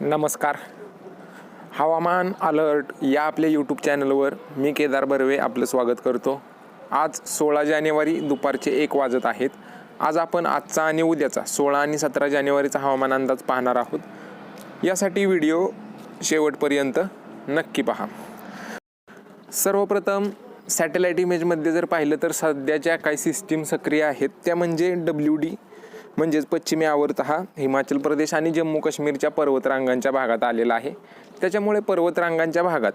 नमस्कार. हवामान अलर्ट या आपल्या यूट्यूब चॅनलवर मी केदार बर्वे आपलं स्वागत करतो. आज सोळा जानेवारी दुपारचे एक वाजत आहेत. आज आपण आजचा आणि उद्याचा सोळा आणि सतरा जानेवारीचा हवामान अंदाज पाहणार आहोत. यासाठी व्हिडिओ शेवटपर्यंत नक्की पहा. सर्वप्रथम सॅटेलाईट इमेजमध्ये जर पाहिलं तर सध्याच्या काही सिस्टीम सक्रिय आहेत. त्या म्हणजे डब्ल्यू डी म्हणजेच पश्चिमी आवर्त हा हिमाचल प्रदेश आणि जम्मू काश्मीरच्या पर्वतरांगांच्या भागात आलेला आहे. त्याच्यामुळे पर्वतरांगांच्या भागात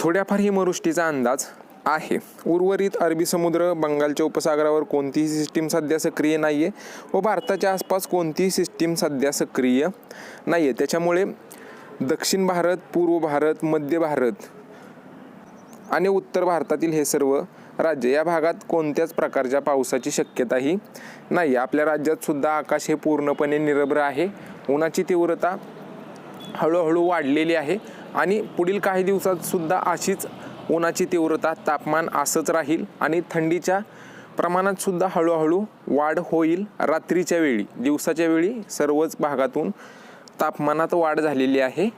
थोड्याफार हिमवृष्टीचा अंदाज आहे. उर्वरित अरबी समुद्र बंगालच्या उपसागरावर कोणतीही सिस्टीम सध्या सक्रिय नाही आहे व भारताच्या आसपास कोणतीही सिस्टीम सध्या सक्रिय नाही आहे त्याच्यामुळे दक्षिण भारत पूर्व भारत मध्य भारत आणि उत्तर भारतातील हे सर्व राज्य या भागात कोणत्याच प्रकारच्या पावसाची शक्यताही नाही. आपल्या राज्यात सुद्धा आकाश हे पूर्णपणे निरभ्र आहे. उन्हाची तीव्रता हळूहळू वाढलेली आहे आणि पुढील काही दिवसात सुद्धा अशीच उन्हाची तीव्रता तापमान असंच राहील आणि थंडीच्या प्रमाणात सुद्धा हळूहळू वाढ होईल रात्रीच्या वेळी. दिवसाच्या वेळी सर्वच भागातून तापमानात वाढ झालेली आहे.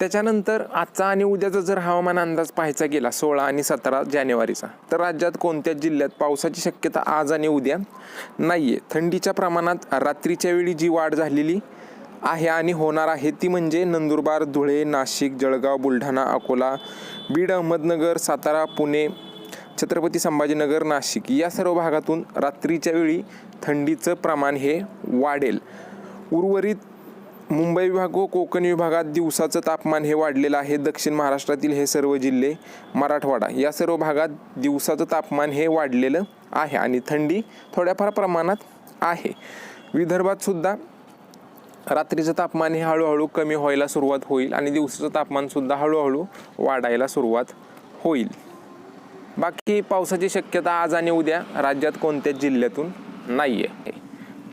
त्याच्यानंतर आजचा आणि उद्याचा जर हवामान अंदाज पाहायचा गेला सोळा आणि सतरा जानेवारीचा तर राज्यात कोणत्याच जिल्ह्यात पावसाची शक्यता आज आणि उद्या नाही आहे थंडीच्या प्रमाणात रात्रीच्या वेळी जी वाढ झालेली आहे आणि होणार आहे ती म्हणजे नंदुरबार धुळे नाशिक जळगाव बुलढाणा अकोला बीड अहमदनगर सातारा पुणे छत्रपती संभाजीनगर नाशिक या सर्व भागातून रात्रीच्या वेळी थंडीचं प्रमाण हे वाढेल. उर्वरित मुंबई विभाग व कोकण विभागात दिवसाचं तापमान हे वाढलेलं आहे. दक्षिण महाराष्ट्रातील हे सर्व जिल्हे मराठवाडा या सर्व भागात दिवसाचं तापमान हे वाढलेलं आहे आणि थंडी थोड्याफार प्रमाणात आहे. विदर्भात सुद्धा रात्रीचं तापमान हे हळूहळू कमी व्हायला सुरुवात होईल आणि दिवसाचं तापमानसुद्धा हळूहळू वाढायला सुरुवात होईल. बाकी पावसाची शक्यता आज आणि उद्या राज्यात कोणत्याच जिल्ह्यातून नाही आहे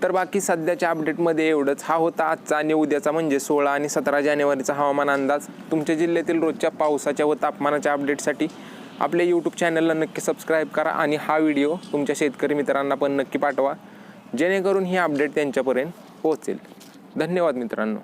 तर बाकी सध्याच्या अपडेटमध्ये एवढंच. हा होता आजचा आणि उद्याचा म्हणजे सोळा आणि सतरा जानेवारीचा हवामान अंदाज. तुमच्या जिल्ह्यातील रोजच्या पावसाच्या व तापमानाच्या अपडेटसाठी आपल्या यूट्यूब चॅनलला नक्की सबस्क्राईब करा आणि हा व्हिडिओ तुमच्या शेतकरी मित्रांना पण नक्की पाठवा. जेणेकरून ही अपडेट त्यांच्यापर्यंत पोहोचेल. धन्यवाद मित्रांनो.